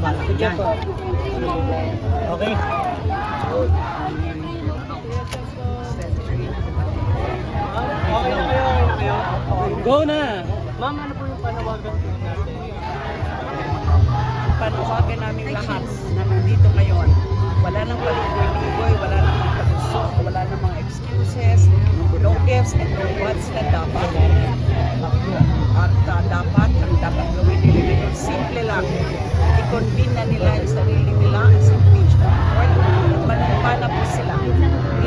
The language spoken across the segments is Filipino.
Sige Yan. Okay. Okay na kayo, okay na kayo. Go na! Ma'am, ano po yung panawagan po natin? panawagan namin lahat na nandito ngayon. Wala nang paligoy-ligoy, wala nang mga kagusto, wala nang mga excuses, no ifs and no buts na dapat. At uh, dapat,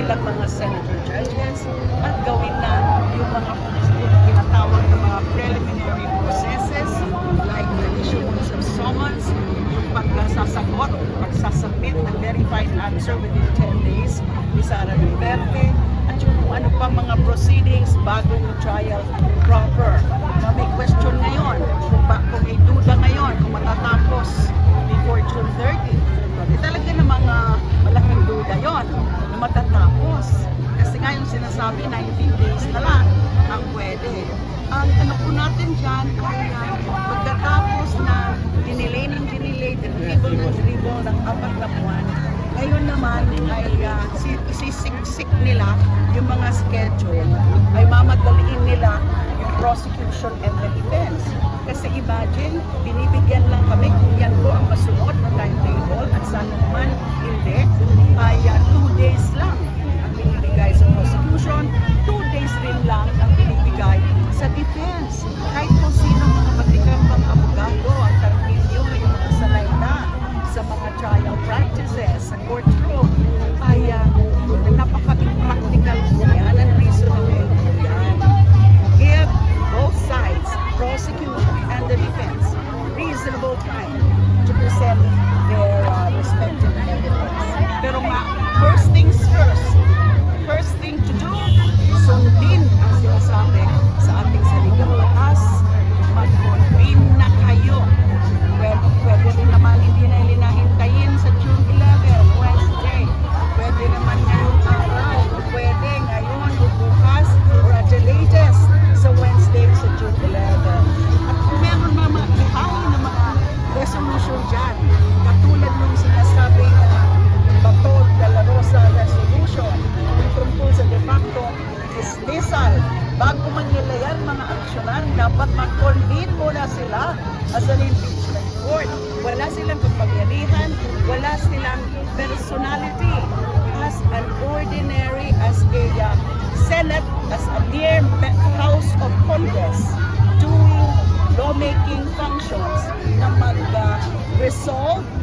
bilang mga senator judges at gawin na yung mga tinatawag na mga preliminary processes like the issuance of summons, yung pagsasagot, pagsasubmit ng verified answer within 10 days ni Sara Duterte, at yung kung ano pa mga proceedings bago yung trial proper. Na may question ngayon, kung, ba, kung may duda ngayon, kung matatapos before June 30. Di talaga na mga malaking duda yon matatapos. Kasi nga yung sinasabi, 19 days na lang ang pwede. Ang ano po natin dyan ay uh, pagkatapos na dinilay ng dinilay, dribble ng dribble ng apat na buwan, ngayon naman ay uh, si- isisiksik nila yung mga schedule, ay mamadaliin nila yung prosecution and the defense. Kasi imagine, binibigyan lang kami kung yan po ang masunod na timetable at sana naman hindi, ay uh, two days lang ang binibigay sa prosecution, two dapat mag-convene muna sila as an impeachment court. Wala silang kapangyarihan, wala silang personality as an ordinary, as a uh, Senate, as a mere me- House of Congress doing lawmaking functions na mag-resolve o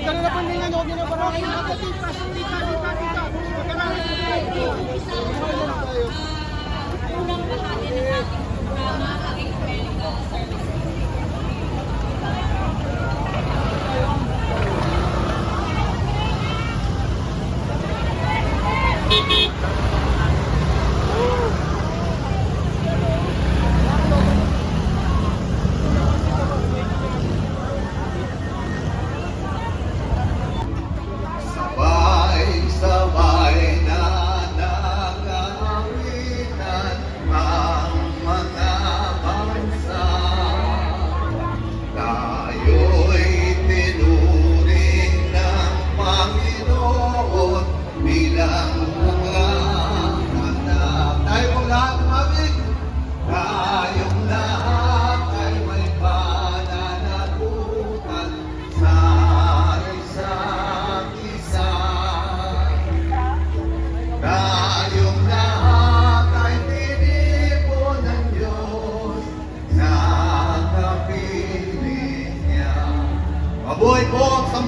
ganun na po kayo. Ganun na po yung linya nyo. Huwag nyo na parang unang bahagi ng ating programa, aking medical services.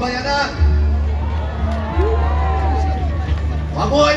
Ang sambayanan! Mabuhay